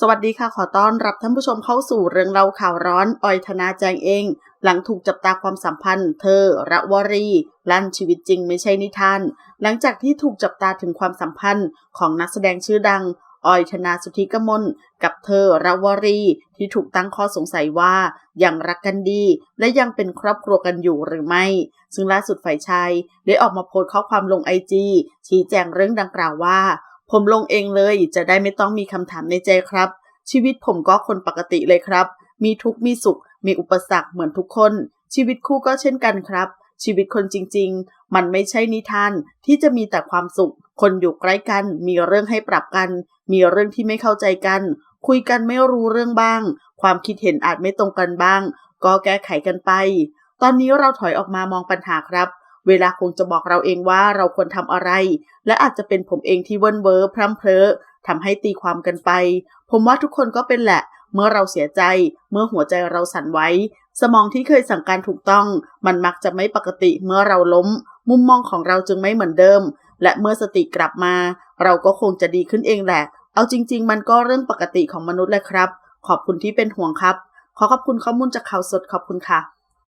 สวัสดีค่ะ ขอต้อนรับท่านผู้ชมเข้าสู่เรื่องเล่าข่าวร้อนออยธนาแจงเอง หลังถูกจับตาความสัมพันธ์ เธอ ระวรี ลั่นชีวิตจริงไม่ใช่นิทาน หลังจากที่ถูกจับตาถึงความสัมพันธ์ของนักแสดงชื่อดังออยธนาสุธิกมลกับเธอระวรี ที่ถูกตั้งข้อสงสัยว่ายังรักกันดี และยังเป็นครอบครัวกันอยู่หรือไม่ ซึ่งล่าสุดฝ่ายชายได้ออกมาโพสต์ข้อความลงไอจีชี้แจงเรื่องดังกล่าวว่า ผมลงเองเลย จะได้ไม่ต้องมีคำถามในใจครับ ชีวิตผมก็คนปกติเลยครับ มีทุกข์มีสุข มีอุปสรรคเหมือนทุกคน ชีวิตคู่ก็เช่นกันครับ ชีวิตคนจริง ๆ มันไม่ใช่นิทานที่จะมีแต่ความสุข คนอยู่ใกล้กัน มีเรื่องให้ปรับกัน มีเรื่องที่ไม่เข้าใจกัน คุยกันไม่รู้เรื่องบ้าง ความคิดเห็นอาจไม่ตรงกันบ้าง ก็แก้ไขกันไป ตอนนี้เราถอยออกมามองปัญหาครับ เวลาคงจะบอกเราเองว่าเราควรทำอะไร และอาจจะเป็นผมเองที่เวิ้นเวอร์พร่ำเพลอทำให้ตีความกันไป ผมว่าทุกคนก็เป็นแหละ เมื่อเราเสียใจ เมื่อหัวใจเราสั่นไหวสมองที่เคยสั่งการถูกต้อง มันมักจะไม่ปกติเมื่อเราล้ม มุมมองของเราจึงไม่เหมือนเดิม และเมื่อสติกลับมา เราก็คงจะดีขึ้นเองแหละ เอาจริง ๆ มันก็เรื่องปกติของมนุษย์แหละครับ ขอบคุณที่เป็นห่วงครับ ขอขอบคุณข้อมูลจากข่าวสดขอบคุณค่ะ